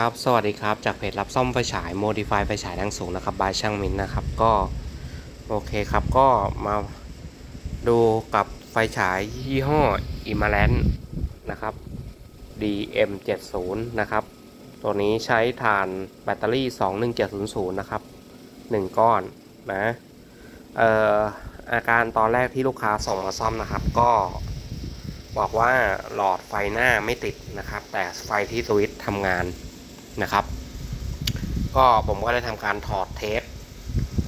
ครับ สวัสดีครับ จากเพจรับซ่อมไฟฉาย Modify ไฟฉายแรงสูงนะครับ บายช่างมินนะครับ ก็ โอเคครับ ก็มาดูกับไฟฉายยี่ห้อ i m a l a n นนะครับ DM70 นะครับ ตัวนี้ใช้ฐานแบตเตอรี่ 21700 นะครับ 1 ก้อนนะ เอ่อ อาการตอนแรกที่ลูกค้าส่งมาซ่อมนะครับ ก็บอกว่าหลอดไฟหน้าไม่ติดนะครับ แต่ไฟที่สวิตช์ทำงาน นะครับ ก็ผมก็ได้ทำการถอดเทส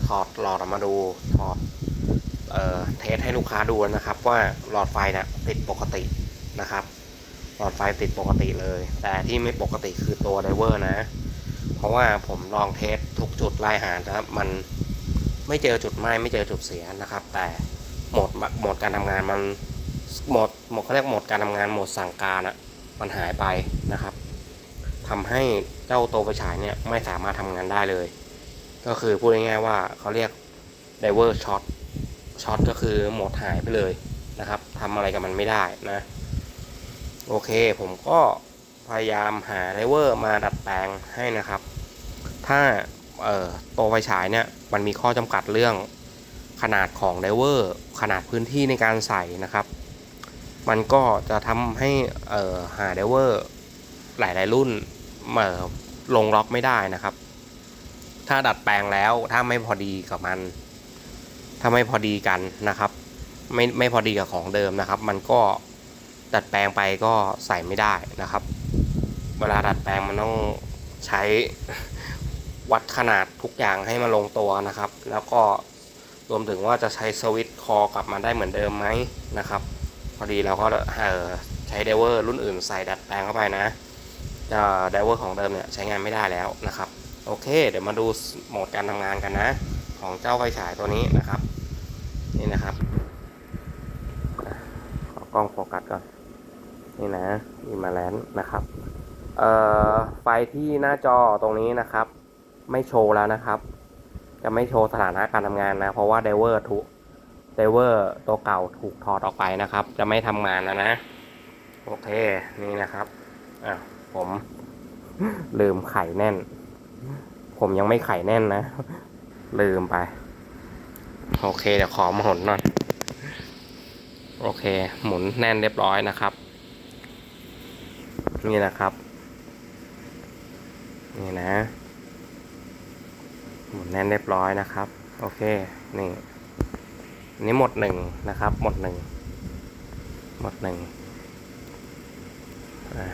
ถอดหลอดออกมาดูถอดเอ่อเทสให้ลูกค้าดูนะครับ ว่าหลอดไฟเนะ่ยติดปกตินะครับ หลอดไฟติดปกติเลย แต่ที่ไม่ปกติคือตัวไดเวอร์นะ เพราะว่าผมลองเทสทุกจุดไล่หานะครับมันไม่เจอจุดไหม้ไม่เจอจุดเสียนะครับ แต่โหมดโหมดการทำงานมันโหมดโหมดเขาเรียกโหมดการทำงานโหมดสั่งการอะมันหายไปนะครับ ทำให้เจ้าตัวไฟฉายเนี่ยไม่สามารถทำงานได้เลย ก็คือพูดง่ายๆว่าเขาเรียก diver shot shot ก็คือหมดหายไปเลยนะครับทำอะไรกับมันไม่ได้นะโอเคผมก็พยายามหา diver มาดัดแปลงให้นะครับ ถ้าเอ่อตัวไฟฉายเนี่ยมันมีข้อจำกัดเรื่องขนาดของไดเวอร์ขนาดพื้นที่ในการใส่นะครับ มันก็จะทำให้เอ่อหาไดเวอร์ หลาย ๆ รุ่นเอ่อลงล็อกไม่ได้นะครับ ถ้าดัดแปลงแล้วถ้าไม่พอดีกับมัน ถ้าไม่พอดีกันนะครับ ไม่ไม่พอดีกับของเดิมนะครับ มันก็ดัดแปลงไปก็ใส่ไม่ได้นะครับ เวลาดัดแปลงมันต้องใช้วัดขนาดทุกอย่างให้มันลงตัวนะครับ แล้วก็รวมถึงว่าจะใช้สวิตช์คอกลับมาได้เหมือนเดิมไหมนะครับ พอดีเราก็เออใช้ไดเวอร์รุ่นอื่นใส่ดัดแปลงเข้าไปนะ ไดเวอร์ของเดิมเนี่ยใช้งานไม่ได้แล้วนะครับ โอเค เดี๋ยวมาดูโหมดการทำงานกันนะ ของเจ้าไฟฉายตัวนี้นะครับ นี่นะครับขอกล้องโฟกัสก่อนนี่นะมีมาแล้วนะครับเอ่อไฟที่หน้าจอตรงนี้นะครับ ไม่โชว์แล้วนะครับ จะไม่โชว์สถานะการทำงานนะ เพราะว่าไดเวอร์ถูกไดเวอร์ตัวเก่าถูกถอดออกไปนะครับ จะไม่ทำงานแล้วนะ โอเค นี่นะครับอะ ผมลืมไข่แน่น ผมยังไม่ไข่แน่นนะ ลืมไป โอเคเดี๋ยวขอหมุนหน่อยโอเค หมุนแน่นเรียบร้อยนะครับ นี่นะครับ นี่นะ หมุนแน่นเรียบร้อยนะครับ โอเค นี่นนี้หมดหนึ่งนะครับ หมดหนึ่ง หมดหนึ่งอ่า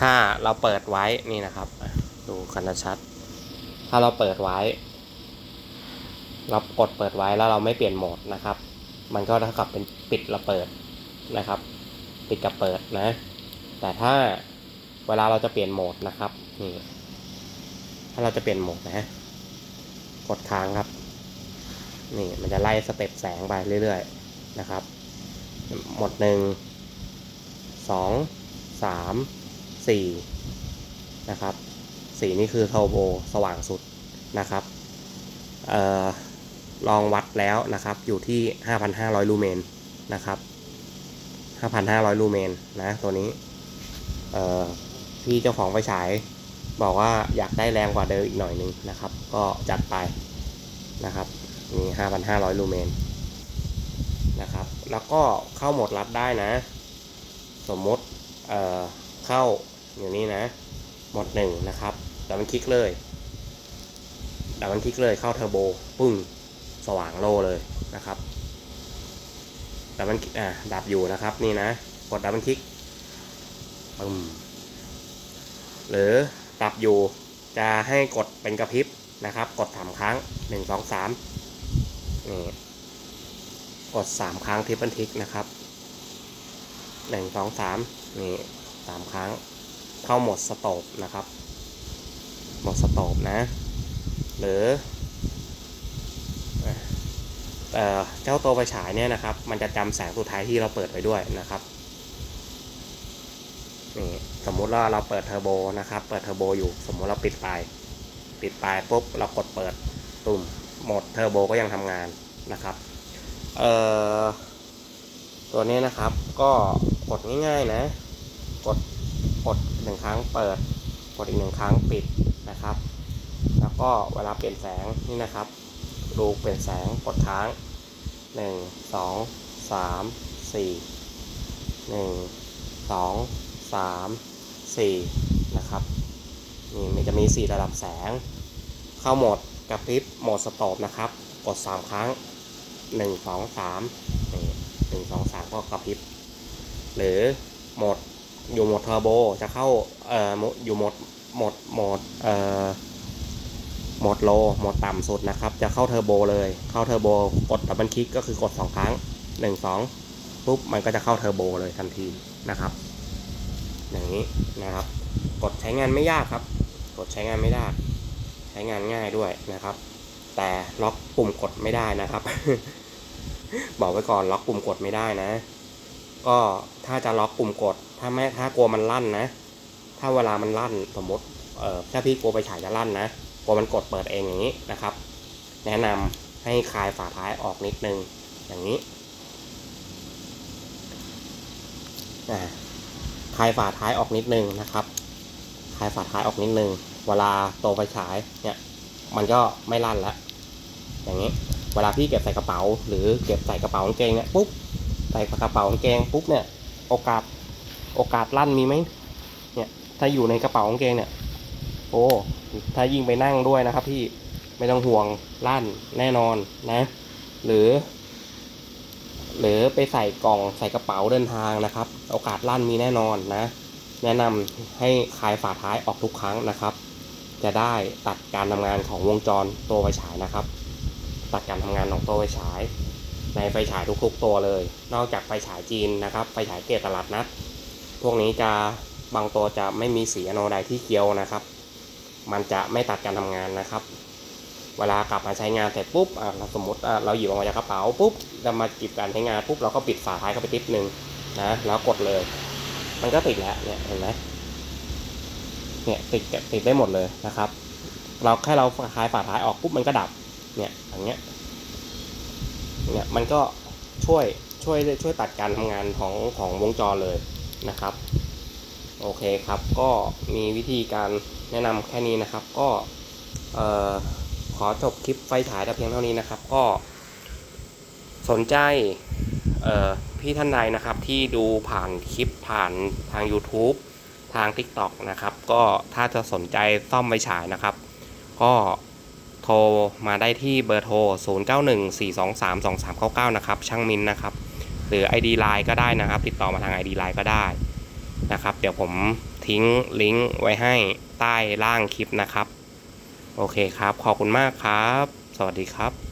ถ้าเราเปิดไว้นี่นะครับ ดูกันชัด ถ้าเราเปิดไว้ เรากดเปิดไว้แล้วเราไม่เปลี่ยนโหมดนะครับ มันก็เท่ากับเป็นปิดและเปิดนะครับ ปิดกับเปิดนะ แต่ถ้าเวลาเราจะเปลี่ยนโหมดนะครับนี่ถ้าเราจะเปลี่ยนโหมดนะ กดค้างครับ นี่มันจะไล่สเต็ปแสงไปเรื่อยๆนะครับ หมดหนึ่งสองสาม สี่นะครับ สีนี่คือเทอร์โบสว่างสุดนะครับออลองวัดแล้วนะครับอยู่ที่ 5,500 ลูเมนนะครับ 5,500 ลูเมนนะตัวนี้พี่เจ้าของไฟฉายบอกว่าอยากได้แรงกว่าเดิมอีกหน่อยนึงนะครับ ก็จัดไปนะครับมี5,500 ลูเมนนะครับ แล้วก็เข้าหมดลัดได้นะ สมมติเเข้า อย่างนี้นะหมดหนึ่งนะครับดับมันคลิกเลยดับมันคลิกเลยเข้าเทอร์โบปึ้งสว่างโลเลยนะครับดับมันอ่าดับอยู่นะครับนี่นะกดดับมันคลิกปึ้มหรือดับอยู่จะให้กดเป็นกระพริบนะครับ กดสามครั้งหนึ่งสองสามนี่กดสามครั้งทิปเปิลทิกนะครับหนึ่งสองสามนี่สามครั้ง เข้าโหมดสโตปนะครับ โหมดสโตปนะ หรือเอ่เจ้าตัวไฟฉายเนี่ยนะครับ มันจะจำแสงสุดท้ายที่เราเปิดไว้ด้วยนะครับนี่สมมุติว่าเราเปิดเทอร์โบนะครับ เปิดเทอร์โบอยู่ สมมุติเราปิดไปปิดไปปุ๊บเรากดเปิดตุ่มโหมดเทอร์โบก็ยังทำงานนะครับ เอ่อ ตัวนี้นะครับ ก็กดง่ายๆนะ กด กดหนึ่งครั้งเปิด กดอีกหนึ่งครั้งปิดนะครับ แล้วก็เวลาเปลี่ยนแสงนี่นะครับ ดูเปลี่ยนแสงกดค้างหนึ่งสองสามสี่หนึ่งสองสามสี่นะครับนี่มันจะมี 4 ระดับแสง เข้าโหมดกระพริบโหมดสโตปนะครับ กด 3 ครั้ง 1 2 3นี่หนึ่งสองสามก็กระพริบ หรือโหมด อยู่โหมดเทอร์โบจะเข้าเอ่ออยู่โหมดโหมดโหมดเอ่อโหมดโลโหมดต่ำสุดนะครับ จะเข้าเทอร์โบเลยเข้าเทอร์โบกดดับเบิลคลิกก็คือกด 2 ครั้ง 1 2ปุ๊บมันก็จะเข้าเทอร์โบเลยทันทีนะครับอย่างนี้นะครับ กดใช้งานไม่ยากครับ กดใช้งานไม่ได้ใช้งานง่ายด้วยนะครับ แต่ล็อกปุ่มกดไม่ได้นะครับ บอกไว้ก่อนล็อกปุ่มกดไม่ได้นะ ก็ถ้าจะล็อกปุ่มกด ถ้าไม่ถ้ากลัวมันลั่นนะ ถ้าเวลามันลั่นสมมติเออถ้าพี่กลัวไปฉายจะลั่นนะกลัวมันกดเปิดเองอย่างนี้นะครับ แนะนำให้คลายฝาท้ายออกนิดนึงอย่างนี้คลายฝาท้ายออกนิดนึงนะครับคลายฝาท้ายออกนิดนึง เวลาโตไฟฉายเนี่ยมันก็ไม่ลั่นล้วอย่างนี้ เวลาพี่เก็บใส่กระเป๋า หรือเก็บใส่กระเป๋ากางเกงเนี่ยปุ๊บ ใส่กระเป๋ากางเกงปุ๊บเนี่ย โอกาส โอกาสลั่นมีไหมเนี่ย ถ้าอยู่ในกระเป๋ากางเกงเนี่ย โอ้ ถ้ายิ่งไปนั่งด้วยนะครับ พี่ ไม่ต้องห่วงลั่นแน่นอนนะ หรือ หรือไปใส่กล่องใส่กระเป๋าเดินทางนะครับ โอกาสลั่นมีแน่นอนนะ แนะนำให้คลายฝาท้ายออกทุกครั้งนะครับ จะได้ตัดการทำงานของวงจรตัวไฟฉายนะครับ ตัดการทำงานของตัวไฟฉาย ในไฟฉายทุกๆตัวเลย นอกจากไฟฉายจีนนะครับ ไฟฉายเกตลาดนัดพวกนี้จะบางตัวจะไม่มีสีอโนไดที่เคี้ยวนะครับ มันจะไม่ตัดการทำงานนะครับ เวลากลับมาใช้งานเสร็จปุ๊บเราสมมติเราหยิบออกมาจากกระเป๋าปุ๊บเรามาจิบการใช้งานปุ๊บเราก็ปิดฝาท้ายเข้าไปติดหนึ่งนะแล้วกดเลย มันก็ติดแล้วเนี่ยเห็นไหมเนี่ยติดติดได้หมดเลยนะครับ เราแค่เราคลายฝาท้ายออกปุ๊บมันก็ดับเนี่ยอย่างเงี้ย เนี่ยมันก็ช่วยช่วยช่วยตัดการทำงานของของวงจรเลยนะครับ โอเคครับก็มีวิธีการแนะนำแค่นี้นะครับก็ขอจบคลิปไฟฉายแต่เพียงเท่านี้นะครับ ก็สนใจพี่ท่านใดนะครับที่ดูผ่านคลิปผ่านทาง YouTube ทาง TikTok นะครับ ก็ถ้าจะสนใจซ่อมไฟฉายนะครับ ก็ โทรมาได้ที่เบอร์โทร 0914232399 นะครับ ช่างมินนะครับ หรือ ID Line ก็ได้นะครับ ติดต่อมาทาง ID Line ก็ได้นะครับ เดี๋ยวผมทิ้งลิงก์ไว้ให้ใต้ล่างคลิปนะครับ โอเคครับ ขอบคุณมากครับ สวัสดีครับ